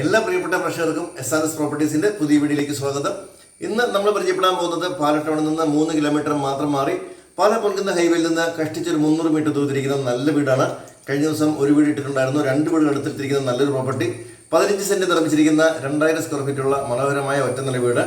എല്ലാ പ്രിയപ്പെട്ട പ്രേക്ഷകർക്കും എസ് ആർ എസ് പ്രോപ്പർട്ടീസിന്റെ പുതിയ വീഡിയോയിലേക്ക് സ്വാഗതം. ഇന്ന് നമ്മൾ പരിചയപ്പെടാൻ പോകുന്നത് പാലട്ടവണിൽ നിന്ന് മൂന്ന് കിലോമീറ്റർ മാത്രം മാറി പാല പൊൽക്കുന്ന ഹൈവേയിൽ നിന്ന് കഷ്ടിച്ചൊരു മുന്നൂറ് മീറ്റർ ദൂരത്തിരിക്കുന്ന നല്ല വീടാണ്. കഴിഞ്ഞ ദിവസം ഒരു വീട് ഇട്ടിട്ടുണ്ടായിരുന്നു. രണ്ട് വീടുകൾ എടുത്തിരിക്കുന്ന നല്ലൊരു പ്രോപ്പർട്ടി പതിനഞ്ച് സെന്റ് നിർമ്മിച്ചിരിക്കുന്ന രണ്ടായിരം സ്ക്വയർ ഫീറ്റുള്ള മനോഹരമായ ഒറ്റനില വീട്.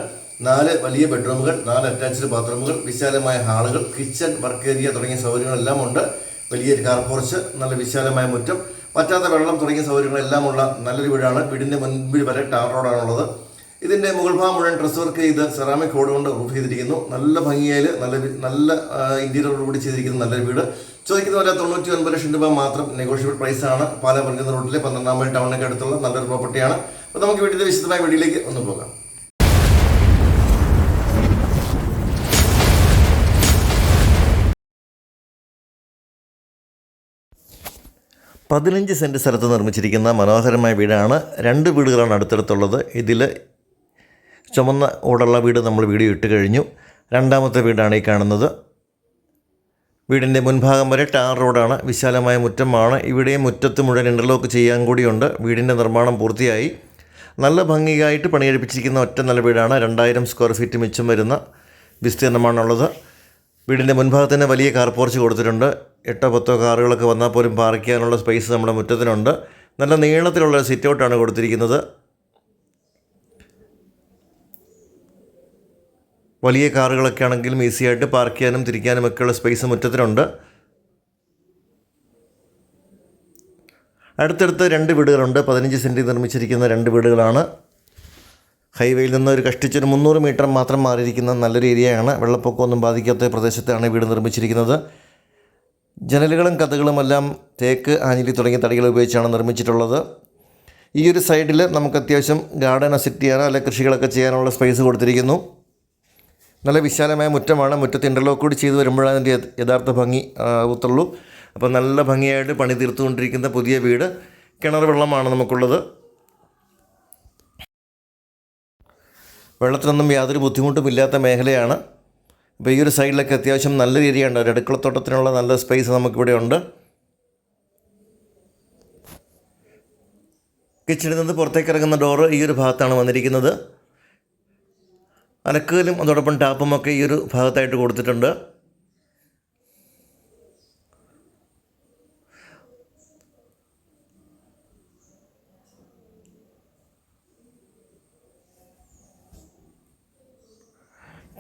നാല് വലിയ ബെഡ്റൂമുകൾ നാല് അറ്റാച്ച്ഡ് ബാത്റൂമുകൾ വിശാലമായ ഹാളുകൾ കിച്ചൺ വർക്ക് ഏരിയ തുടങ്ങിയ സൗകര്യങ്ങളെല്ലാം ഉണ്ട്. വലിയൊരു കാർ പോർച്ച് നല്ല വിശാലമായ മുറ്റം. പറ്റാത്ത വെള്ളം തുടങ്ങിയ സൗകര്യങ്ങളെല്ലാം ഉള്ള നല്ലൊരു വീടാണ്. വീടിന്റെ മുൻപിൽ വരെ ടാർ റോഡാണുള്ളത്. ഇതിന്റെ മുകൾ ഭാഗം മുഴുവൻ ഡ്രസ് വർക്ക് ചെയ്ത് സെറാമിക് കോഡ് കൊണ്ട് റൂഫ് ചെയ്തിരിക്കുന്നു. നല്ല ഭംഗിയായി നല്ല നല്ല ഇന്റീരിയറോട് കൂടി ചെയ്തിരിക്കുന്ന നല്ലൊരു വീട്. ചോദിക്കുന്ന പോലെ തൊണ്ണൂറ്റി ഒൻപത് ലക്ഷം രൂപ മാത്രം നെഗോഷ്യബിൾ ആണ്. പാല പറഞ്ഞ റോഡിലെ പന്ത്രണ്ടാം മൈൽ ടൗണിനൊക്കെ അടുത്തുള്ള നല്ലൊരു പ്രോപ്പർട്ടിയാണ് അപ്പോൾ നമുക്ക് വീട്ടിന്റെ വിശദമായ വീട്ടിലേക്ക് ഒന്ന് പോകാം. പതിനഞ്ച് സെന്റ് സ്ഥലത്ത് നിർമ്മിച്ചിരിക്കുന്ന മനോഹരമായ വീടാണ്. രണ്ട് വീടുകളാണ് അടുത്തടുത്തുള്ളത്. ഇതിൽ ചുമന്ന ഓടുള്ള വീട് നമ്മൾ വീഡിയോ ഇട്ട് കഴിഞ്ഞു. രണ്ടാമത്തെ വീടാണ് ഈ കാണുന്നത്. വീടിന്റെ മുൻഭാഗം വരെ ടാർ റോഡാണ്. വിശാലമായ മുറ്റമാണ്. ഇവിടെ മുറ്റത്ത് മുഴുവൻ ഇന്റർലോക്ക് ചെയ്യാൻ കൂടിയുണ്ട്. വീടിന്റെ നിർമ്മാണം പൂർത്തിയായി. നല്ല ഭംഗിയായിട്ട് പണിയെടുപ്പിച്ചിരിക്കുന്ന ഒറ്റ നല്ല വീടാണ്. രണ്ടായിരം സ്ക്വയർ ഫീറ്റ് മിച്ചം വരുന്ന വിസ്തീർണമാണുള്ളത്. വീടിന്റെ മുൻഭാഗത്ത് തന്നെ വലിയ കാർ പോർച്ച് കൊടുത്തിട്ടുണ്ട്. എട്ടോ പത്തോ കാറുകളൊക്കെ വന്നാൽ പോലും പാർക്ക് ചെയ്യാനുള്ള സ്പേസ് നമ്മുടെ മുറ്റത്തിനുണ്ട്. നല്ല നീളത്തിലുള്ള സിറ്റ് ഔട്ടാണ് കൊടുത്തിരിക്കുന്നത്. വലിയ കാറുകളൊക്കെ ആണെങ്കിലും ഈസി ആയിട്ട് പാർക്ക് ചെയ്യാനും തിരിക്കാനും ഒക്കെയുള്ള സ്പേസ് മുറ്റത്തിനുണ്ട്. അടുത്തടുത്ത് രണ്ട് വീടുകളുണ്ട്. പതിനഞ്ച് സെന്റിൽ നിർമ്മിച്ചിരിക്കുന്ന രണ്ട് വീടുകളാണ്. ഹൈവേയിൽ നിന്ന് ഒരു കഷ്ടിച്ചൊരു മുന്നൂറ് മീറ്റർ മാത്രം മാറിയിരിക്കുന്ന നല്ലൊരു ഏരിയയാണ്. വെള്ളപ്പൊക്കമൊന്നും ബാധിക്കാത്ത പ്രദേശത്താണ് വീട് നിർമ്മിച്ചിരിക്കുന്നത്. ജനലുകളും കഥകളുമെല്ലാം തേക്ക് ആഞ്ഞിലി തുടങ്ങിയ തടികൾ ഉപയോഗിച്ചാണ് നിർമ്മിച്ചിട്ടുള്ളത്. ഈ ഒരു സൈഡിൽ നമുക്ക് അത്യാവശ്യം ഗാർഡൻ അസിറ്റ് ചെയ്യാനോ അല്ലെ കൃഷികളൊക്കെ ചെയ്യാനുള്ള സ്പേസ് കൊടുത്തിരിക്കുന്നു. നല്ല വിശാലമായ മുറ്റമാണ്. മുറ്റത്ത് ഇന്റർലോക്ക് കൂടി ചെയ്തു വരുമ്പോഴാണ് അതിന്റെ യഥാർത്ഥ ഭംഗി ആവത്തുള്ളൂ അപ്പോൾ നല്ല ഭംഗിയായിട്ട് പണി തീർത്തുകൊണ്ടിരിക്കുന്ന പുതിയ വീട്. കിണർ വെള്ളമാണ് നമുക്കുള്ളത്. വെള്ളത്തിനൊന്നും യാതൊരു ബുദ്ധിമുട്ടും ഇല്ലാത്ത മേഖലയാണ്. അപ്പോൾ ഈ ഒരു സൈഡിലൊക്കെ അത്യാവശ്യം നല്ല ഏരിയ ഉണ്ട് ഒരു അടുക്കളത്തോട്ടത്തിനുള്ള നല്ല സ്പേസ് നമുക്കിവിടെ ഉണ്ട്. കിച്ചണിൽ നിന്ന് പുറത്തേക്ക് ഇറങ്ങുന്ന ഡോറ് ഈ ഒരു ഭാഗത്താണ് വന്നിരിക്കുന്നത്. അലക്കുകലും അതോടൊപ്പം ടാപ്പും ഒക്കെ ഈ ഒരു ഭാഗത്തായിട്ട് കൊടുത്തിട്ടുണ്ട്.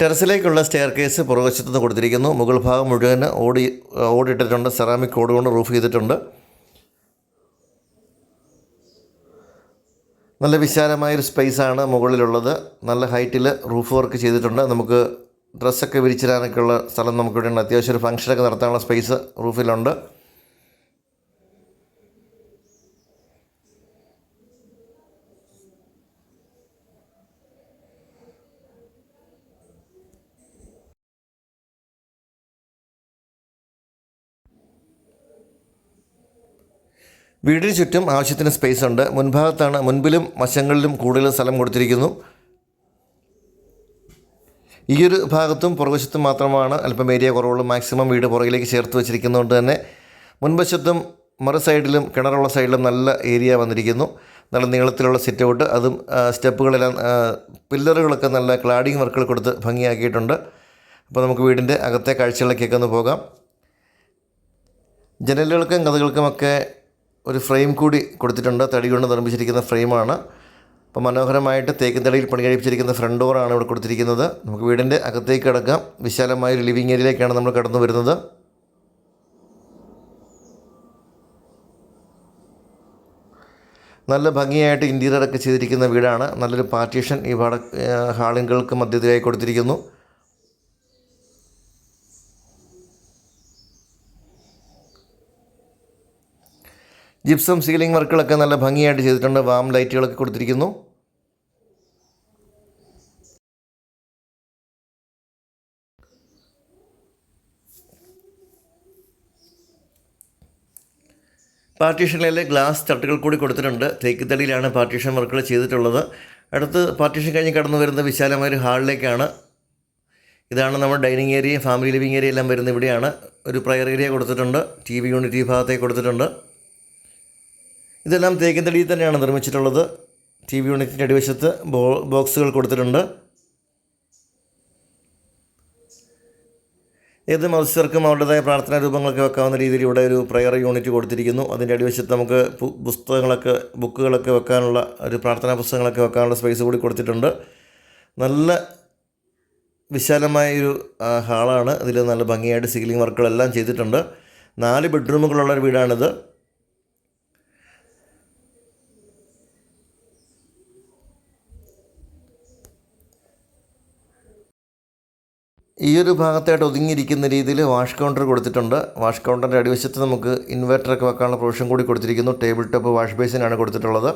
ടെറസിലേക്കുള്ള സ്റ്റെയർ കേസ് പുറകുവശത്ത് നിന്ന് കൊടുത്തിരിക്കുന്നു. മുകൾ ഭാഗം മുഴുവൻ ഓടി ഓടിയിട്ടിട്ടുണ്ട്. സെറാമിക് ഓട് കൊണ്ട് റൂഫ് ചെയ്തിട്ടുണ്ട്. നല്ല വിശാലമായൊരു സ്പേസാണ് മുകളിലുള്ളത്. നല്ല ഹൈറ്റിൽ റൂഫ് വർക്ക് ചെയ്തിട്ടുണ്ട്. നമുക്ക് ഡ്രസ്സൊക്കെ വിരിച്ചിടാനൊക്കെയുള്ള സ്ഥലം നമുക്കിവിടെ ഉണ്ട് അത്യാവശ്യം ഒരു ഫംഗ്ഷനൊക്കെ നടത്താനുള്ള സ്പേസ് റൂഫിലുണ്ട് വീടിന് ചുറ്റും ആവശ്യത്തിന് സ്പേസ് ഉണ്ട്. മുൻഭാഗത്താണ് മുൻപിലും വശങ്ങളിലും കൂടുതൽ സ്ഥലം കൊടുത്തിരിക്കുന്നു. ഈ ഒരു ഭാഗത്തും പുറകുവശത്തും മാത്രമാണ് അല്പം ഏരിയ കുറവുള്ളൂ. മാക്സിമം വീട് പുറകിലേക്ക് ചേർത്ത് വെച്ചിരിക്കുന്നതുകൊണ്ട് തന്നെ മുൻവശത്തും മറു സൈഡിലും കിണറുള്ള സൈഡിലും നല്ല ഏരിയ വന്നിരിക്കുന്നു. നല്ല നീളത്തിലുള്ള സിറ്റ് ഔട്ട് അതും സ്റ്റെപ്പുകളെല്ലാം പില്ലറുകളൊക്കെ നല്ല ക്ലാഡിങ് വർക്കുകൾ കൊടുത്ത് ഭംഗിയാക്കിയിട്ടുണ്ട്. അപ്പോൾ നമുക്ക് വീടിന്റെ അകത്തെ കാഴ്ചകളിലേക്കൊക്കെ ഒന്ന് പോകാം. ജനലുകൾക്കും കഥകൾക്കുമൊക്കെ ഒരു ഫ്രെയിം കൂടി കൊടുത്തിട്ടുണ്ട്. തടി കൊണ്ട് നിർമ്മിച്ചിരിക്കുന്ന ഫ്രെയിമാണ്. അപ്പോൾ മനോഹരമായിട്ട് തേക്കിൻ തടിയിൽ പണി കഴിപ്പിച്ചിരിക്കുന്ന ഫ്രണ്ട് ഡോറാണ് ഇവിടെ കൊടുത്തിരിക്കുന്നത്. നമുക്ക് വീടിന്റെ അകത്തേക്ക് കിടക്കാം. വിശാലമായ ഒരു ലിവിങ് ഏരിയയിലേക്കാണ് നമ്മൾ കടന്നു വരുന്നത്. നല്ല ഭംഗിയായിട്ട് ഇന്റീരിയറൊക്കെ ചെയ്തിരിക്കുന്ന വീടാണ്. നല്ലൊരു പാർട്ടീഷൻ ഈ ഹാളുകൾക്ക് മധ്യത്തിലായി കൊടുത്തിരിക്കുന്നു. ജിപ്സം സീലിംഗ് വർക്കുകളൊക്കെ നല്ല ഭംഗിയായിട്ട് ചെയ്തിട്ടുണ്ട്. വാം ലൈറ്റുകളൊക്കെ കൊടുത്തിരിക്കുന്നു. പാർട്ടീഷനിലെ ഗ്ലാസ് തട്ടുകൾ കൂടി കൊടുത്തിട്ടുണ്ട്. തേക്ക് തടിയിലാണ് പാർട്ടീഷൻ വർക്കുകൾ ചെയ്തിട്ടുള്ളത്. അടുത്ത് പാർട്ടീഷൻ കഴിഞ്ഞ് കടന്നു വരുന്ന വിശാലമായ ഒരു ഹാളിലേക്കാണ്. ഇതാണ് നമ്മുടെ dining area family living area എല്ലാം വരുന്നത് ഇവിടെയാണ്. ഒരു പ്രയർ ഏരിയ കൊടുത്തിട്ടുണ്ട്. ടി വി യൂണിറ്റ് ഈ ഭാഗത്തേക്ക് കൊടുത്തിട്ടുണ്ട്. ഇതെല്ലാം തേക്കിൻ തടിയിൽ തന്നെയാണ് നിർമ്മിച്ചിട്ടുള്ളത്. ടി വി യൂണിറ്റിന്റെ അടിവശത്ത് ബോ ബോക്സുകൾ കൊടുത്തിട്ടുണ്ട്. ഏത് മത്സ്യർക്കും അവരുടേതായ പ്രാർത്ഥനാ രൂപങ്ങളൊക്കെ വെക്കാവുന്ന രീതിയിൽ ഇവിടെ ഒരു പ്രയർ യൂണിറ്റ് കൊടുത്തിരിക്കുന്നു. അതിന്റെ അടിവശത്ത് നമുക്ക് പുസ്തകങ്ങളൊക്കെ ബുക്കുകളൊക്കെ വെക്കാനുള്ള ഒരു പ്രാർത്ഥനാ പുസ്തകങ്ങളൊക്കെ വെക്കാനുള്ള സ്പേസ് കൂടി കൊടുത്തിട്ടുണ്ട്. നല്ല വിശാലമായ ഒരു ഹാളാണ്. അതിൽ നല്ല ഭംഗിയായിട്ട് സീലിംഗ് വർക്കുകളെല്ലാം ചെയ്തിട്ടുണ്ട്. നാല് ബെഡ്റൂമുകളുള്ള ഒരു വീടാണിത്. ഈ ഒരു ഭാഗത്തായിട്ട് ഒതുങ്ങിയിരിക്കുന്ന രീതിയിൽ വാഷ് കൗണ്ടർ കൊടുത്തിട്ടുണ്ട്. വാഷ് കൗണ്ടറിന്റെ അടിവശത്ത് നമുക്ക് ഇൻവെർട്ടറൊക്കെ വെക്കാനുള്ള പ്രൊവിഷൻ കൂടി കൊടുത്തിരിക്കുന്നു. ടേബിൾ ടോപ്പ് വാഷ് ബേസിനാണ് കൊടുത്തിട്ടുള്ളത്.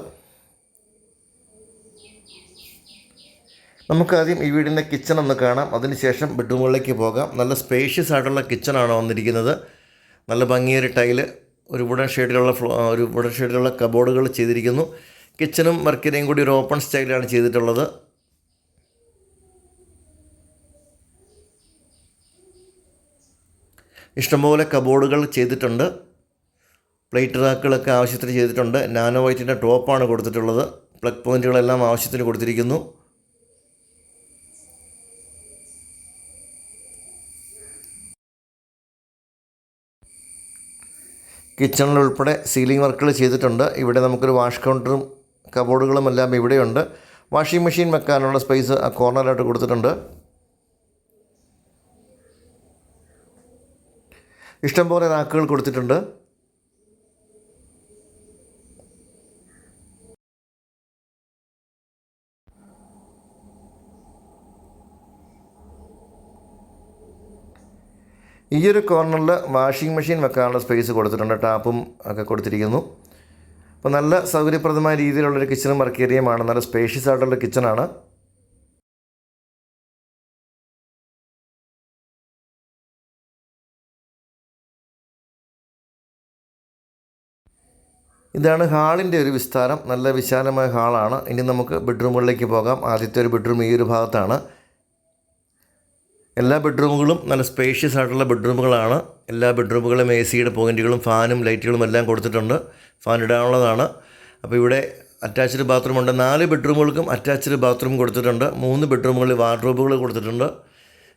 നമുക്ക് ആദ്യം ഈ വീടിന്റെ കിച്ചൺ ഒന്ന് കാണാം. അതിനുശേഷം ബെഡ്റൂമുകളിലേക്ക് പോകാം. നല്ല സ്പേഷ്യസ് ആയിട്ടുള്ള കിച്ചണാണ് വന്നിരിക്കുന്നത്. നല്ല ഭംഗിയൊരു ടൈൽ ഒരു വുഡൻ ഷെയ്ഡിലുള്ള ഫ്ലോ ഒരു വുഡൻ ഷെയ്ഡിലുള്ള കബോർഡുകൾ ചെയ്തിരിക്കുന്നു. കിച്ചണും വർക്കിനെയും കൂടി ഒരു ഓപ്പൺ സ്റ്റൈലാണ് ചെയ്തിട്ടുള്ളത്. ഇഷ്ടംപോലെ കബോർഡുകൾ ചെയ്തിട്ടുണ്ട്. പ്ലേറ്റ് റാക്കുകളൊക്കെ ആവശ്യത്തിന് ചെയ്തിട്ടുണ്ട്. നാനോ വൈറ്റിന്റെ ടോപ്പാണ് കൊടുത്തിട്ടുള്ളത്. പ്ലഗ് പോയിന്റുകളെല്ലാം ആവശ്യത്തിന് കൊടുത്തിരിക്കുന്നു. കിച്ചണിൽ ഉൾപ്പെടെ സീലിംഗ് വർക്കുകൾ ചെയ്തിട്ടുണ്ട്. ഇവിടെ നമുക്കൊരു വാഷ് കൗണ്ടറും കബോർഡുകളും എല്ലാം ഇവിടെയുണ്ട്. വാഷിംഗ് മെഷീൻ വെക്കാനുള്ള സ്പേസ് ആ കോർണറായിട്ട് കൊടുത്തിട്ടുണ്ട്. ഇഷ്ടംപോലെ റാക്കുകൾ കൊടുത്തിട്ടുണ്ട്. ഈ ഒരു കോർണറിൽ വാഷിംഗ് മെഷീൻ വെക്കാനുള്ള സ്പേസ് കൊടുത്തിട്ടുണ്ട്. ടാപ്പും ഒക്കെ കൊടുത്തിരിക്കുന്നു. അപ്പോൾ നല്ല സൗകര്യപ്രദമായ രീതിയിലുള്ളൊരു കിച്ചണും വർക്ക് ഏരിയയുമാണ് നല്ല സ്പേഷ്യസ് ആയിട്ടുള്ള കിച്ചണാണ് ഇതാണ് ഹാളിന്റെ ഒരു വിസ്താരം. നല്ല വിശാലമായ ഹാളാണ്. ഇനി നമുക്ക് ബെഡ്റൂമുകളിലേക്ക് പോകാം. ആദ്യത്തെ ഒരു ബെഡ്റൂം ഈ ഒരു ഭാഗത്താണ്. എല്ലാ ബെഡ്റൂമുകളും നല്ല സ്പേഷ്യസ് ആയിട്ടുള്ള ബെഡ്റൂമുകളാണ്. എല്ലാ ബെഡ്റൂമുകളും എ സിയുടെ പോയിന്റുകളും ഫാനും ലൈറ്റുകളും എല്ലാം കൊടുത്തിട്ടുണ്ട്. ഫാൻ ഇടാനുള്ളതാണ്. അപ്പോൾ ഇവിടെ അറ്റാച്ച്ഡ് ബാത്റൂം ഉണ്ട്. നാല് ബെഡ്റൂമുകൾക്കും അറ്റാച്ച്ഡ് ബാത്റൂം കൊടുത്തിട്ടുണ്ട്. മൂന്ന് ബെഡ്റൂമുകളിൽ വാർഡ്രോബുകൾ കൊടുത്തിട്ടുണ്ട്.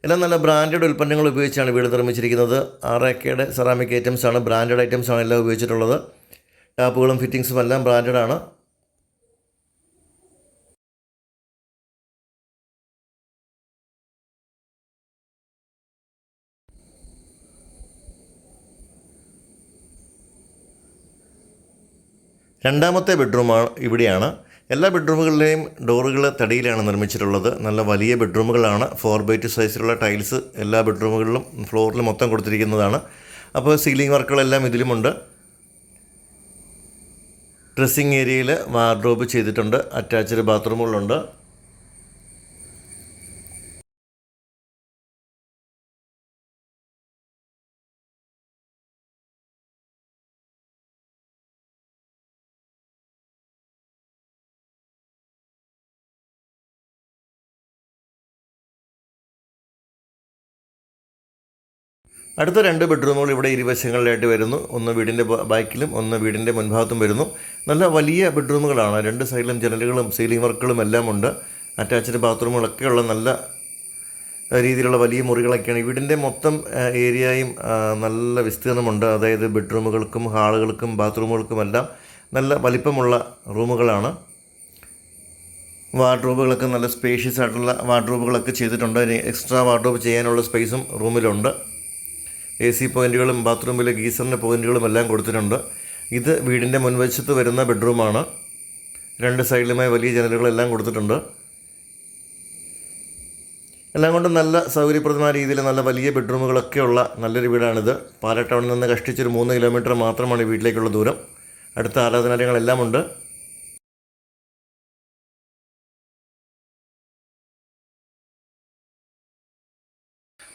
എല്ലാം നല്ല ബ്രാൻഡഡ് ഉൽപ്പന്നങ്ങൾ ഉപയോഗിച്ചാണ് വീട് നിർമ്മിച്ചിരിക്കുന്നത്. ആറേക്കയുടെ സെറാമിക് ഐറ്റംസ് ആണ്. ബ്രാൻഡഡ് ഐറ്റംസ് ആണ് എല്ലാം ഉപയോഗിച്ചിട്ടുള്ളത്. ടാപ്പുകളും ഫിറ്റിങ്സും എല്ലാം ബ്രാൻഡഡ് ആണ്. രണ്ടാമത്തെ ബെഡ്റൂമാണ് ഇവിടെയാണ്. എല്ലാ ബെഡ്റൂമുകളിലെയും ഡോറുകൾ തടിയിലാണ് നിർമ്മിച്ചിട്ടുള്ളത്. നല്ല വലിയ ബെഡ്റൂമുകളാണ്. ഫോർ ബൈ ടു സൈസിലുള്ള ടൈൽസ് എല്ലാ ബെഡ്റൂമുകളിലും ഫ്ലോറിൽ മൊത്തം കൊടുത്തിരിക്കുന്നതാണ്. അപ്പോൾ സീലിംഗ് വർക്കുകളെല്ലാം ഇതിലുമുണ്ട്. ഡ്രസ്സിങ് ഏരിയയിൽ വാർഡ്രോബ് ചെയ്തിട്ടുണ്ട്. അറ്റാച്ച്ഡ് ബാത്റൂമുകളുണ്ട്. അടുത്ത രണ്ട് ബെഡ്റൂമുകൾ ഇവിടെ ഇരുവശങ്ങളിലായിട്ട് വരുന്നു. ഒന്ന് വീടിന്റെ ബാക്കിലും ഒന്ന് വീടിന്റെ മുൻഭാഗത്തും വരുന്നു. നല്ല വലിയ ബെഡ്റൂമുകളാണ്. രണ്ട് സൈഡിലും ജനലുകളും സീലിംഗ് വർക്കുകളും എല്ലാം ഉണ്ട്. അറ്റാച്ച്ഡ് ബാത്റൂമുകളൊക്കെ ഉള്ള നല്ല രീതിയിലുള്ള വലിയ മുറികളൊക്കെയാണ്. വീടിന്റെ മൊത്തം ഏരിയയും നല്ല വിസ്തീർണമുണ്ട്. അതായത് ബെഡ്റൂമുകൾക്കും ഹാളുകൾക്കും ബാത്റൂമുകൾക്കും എല്ലാം നല്ല വലിപ്പമുള്ള റൂമുകളാണ്. വാർഡ്രോബുകളൊക്കെ നല്ല സ്പേഷ്യസ് ആയിട്ടുള്ള വാർഡ്രോബുകളൊക്കെ ചെയ്തിട്ടുണ്ട്. എക്സ്ട്രാ വാർഡ്രോബ് ചെയ്യാനുള്ള സ്പേസും റൂമിലുണ്ട്. എ സി പോയിന്റുകളും ബാത്റൂമിലെ ഗീസറിന്റെ പോയിന്റുകളും എല്ലാം കൊടുത്തിട്ടുണ്ട്. ഇത് വീടിന്റെ മുൻവശത്ത് വരുന്ന ബെഡ്റൂമാണ്. രണ്ട് സൈഡിലുമായി വലിയ ജനലുകളെല്ലാം കൊടുത്തിട്ടുണ്ട്. എല്ലാം കൊണ്ടും നല്ല സൗകര്യപ്രദമായ രീതിയിൽ നല്ല വലിയ ബെഡ്റൂമുകളൊക്കെ ഉള്ള നല്ലൊരു വീടാണിത്. പാലട്ടവണിൽ നിന്ന് കഷ്ടിച്ചൊരു മൂന്ന് കിലോമീറ്റർ മാത്രമാണ് വീട്ടിലേക്കുള്ള ദൂരം. അടുത്ത ആരാധനാലയങ്ങളെല്ലാം ഉണ്ട്.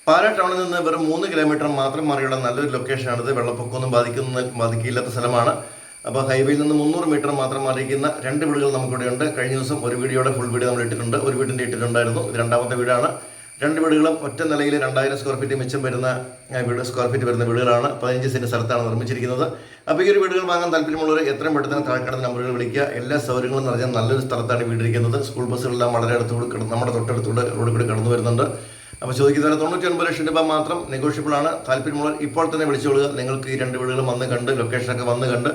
പാല ടൗണിൽ നിന്ന് വെറും മൂന്ന് കിലോമീറ്റർ മാത്രം മാറിയുള്ള നല്ലൊരു ലൊക്കേഷനാണിത് വെള്ളപ്പൊക്കമൊന്നും ബാധിക്കുന്ന ബാധിക്കില്ലാത്ത സ്ഥലമാണ്. അപ്പോൾ ഹൈവേയിൽ നിന്ന് മുന്നൂറ് മീറ്റർ മാത്രം മാറിയിരിക്കുന്ന രണ്ട് വീടുകൾ നമുക്കിവിടെ ഉണ്ട് കഴിഞ്ഞ ദിവസം ഒരു വീഡിയോയുടെ ഫുൾ വീഡിയോ നമ്മൾ ഇട്ടിട്ടുണ്ട്. ഒരു വീടിന്റെ ഇട്ടിട്ടുണ്ടായിരുന്നു. ഇത് രണ്ടാമത്തെ വീടാണ്. രണ്ട് വീടുകളും ഒറ്റ നിലയിൽ രണ്ടായിരം സ്ക്വയർ ഫീറ്റ് മിച്ചം വരുന്ന വീട് സ്ക്വയർ ഫീറ്റ് വരുന്ന വീടുകളാണ്. പതിനഞ്ച് സെന്റ് സ്ഥലത്താണ് നിർമ്മിച്ചിരിക്കുന്നത്. അപ്പോൾ ഈ ഒരു വീടുകൾ വാങ്ങാൻ താല്പര്യമുള്ളവർ എത്രയും പെട്ടെന്ന് താഴ്ക്കാട് നമ്പറുകൾ വിളിക്കുക. എല്ലാ സൗകര്യങ്ങളും നിറഞ്ഞ നല്ലൊരു സ്ഥലത്താണ് വീടിരിക്കുന്നത് സ്കൂൾ ബസ്സുകളെല്ലാം വളരെ അടുത്തുകൂടി നമ്മുടെ തൊട്ടടുത്തൂടെ റോഡിൽ കൂടി കടന്നു വരുന്നുണ്ട്. അപ്പോൾ ചോദിക്കുന്ന തൊണ്ണൂറ്റി ഒൻപത് ലക്ഷം രൂപ മാത്രം നെഗോഷ്യബിൾ ആണ്. താല്പര്യമുള്ളവർ ഇപ്പോൾ തന്നെ വിളിച്ചോളുക. നിങ്ങൾക്ക് ഈ രണ്ട് വീടുകളും വന്ന് കണ്ട് ലൊക്കേഷനൊക്കെ വന്ന് കണ്ട്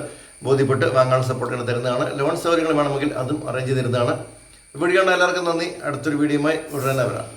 ബോധ്യപ്പെട്ട് വാങ്ങാൻ സപ്പോർട്ട് തരുന്നതാണ്. ലോൺ സൗകര്യങ്ങൾ വേണമെങ്കിൽ അതും അറേഞ്ച് ചെയ്ത് തരുന്നതാണ്. വീഡിയോ എല്ലാവർക്കും നന്ദി. അടുത്തൊരു വീഡിയോയുമായി ഉടനെ വരാം.